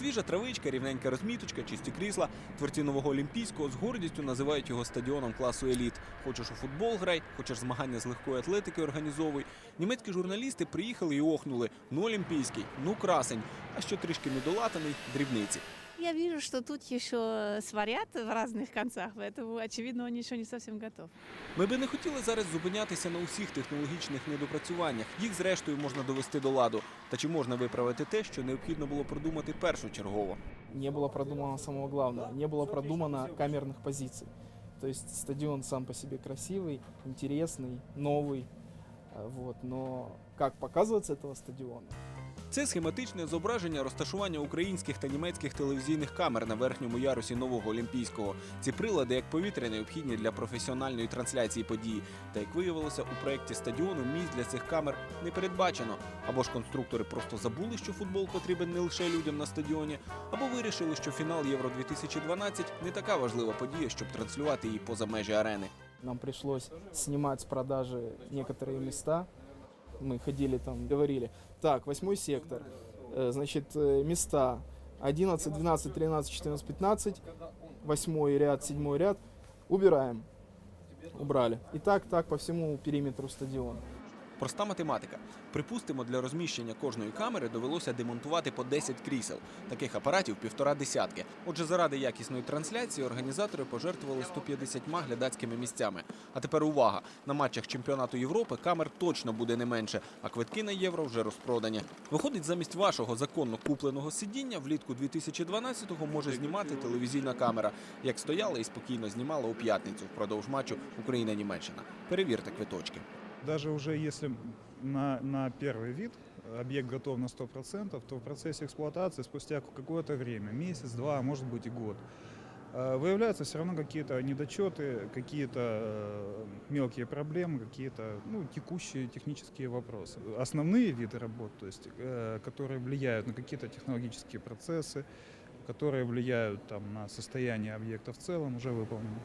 Свіжа травичка, рівненька розміточка, чисті крісла. Творці нового олімпійського з гордістю називають його стадіоном класу еліт. Хочеш у футбол грай, хочеш змагання з легкої атлетики організовуй. Німецькі журналісти приїхали і охнули. Ну олімпійський, ну красень, а що трішки недолатаний дрібниці. Я вижу, что тут еще сварят в разных концах, поэтому, очевидно, он еще не совсем готов. Ми би не хотіли зараз зупинятися на усіх технологічних недопрацюваннях. Їх зрештою можна довести до ладу. Та чи можна виправити те, що необхідно було продумати першочергово? не было продумано самого главного, не было продумано камерных позиций. То есть стадион сам по себе красивый, интересный, новый, а, вот, но как показывается этого стадиона, Це схематичне зображення розташування українських та німецьких телевізійних камер на верхньому ярусі нового олімпійського. Ці прилади як повітря необхідні для професіональної трансляції події. Та як виявилося, у проєкті стадіону місць для цих камер не передбачено. Або ж конструктори просто забули, що футбол потрібен не лише людям на стадіоні, або вирішили, що фінал Євро 2012 не така важлива подія, щоб транслювати її поза межі арени. нам пришлось снимать с продажи некоторые места Мы ходили там, говорили, так, восьмой сектор, э, значит, э, места 11, 12, 13, 14, 15, восьмой ряд, седьмой ряд, убираем. Убрали. И так, так по всему периметру стадиона. Проста математика. Припустимо, для розміщення кожної камери довелося демонтувати по 10 крісел. Таких апаратів півтора десятки. Отже, заради якісної трансляції організатори пожертвували 150 глядацькими місцями. А тепер увага! На матчах чемпіонату Європи камер точно буде не менше, а квитки на євро вже розпродані. Виходить, замість вашого законно купленого сидіння влітку 2012-го може знімати телевізійна камера, як стояла і спокійно знімала у п'ятницю впродовж матчу Україна-Німеччина. Перевірте квиточки. Даже уже если на, на первый вид объект готов на 100%, то в процессе эксплуатации спустя какое-то время, месяц, два, может быть и год, э, выявляются все равно какие-то недочеты, какие-то э, мелкие проблемы, какие-то ну, текущие технические вопросы. Основные виды работ, то есть, э, которые влияют на какие-то технологические процессы, которые влияют там, на состояние объекта в целом, уже выполнены.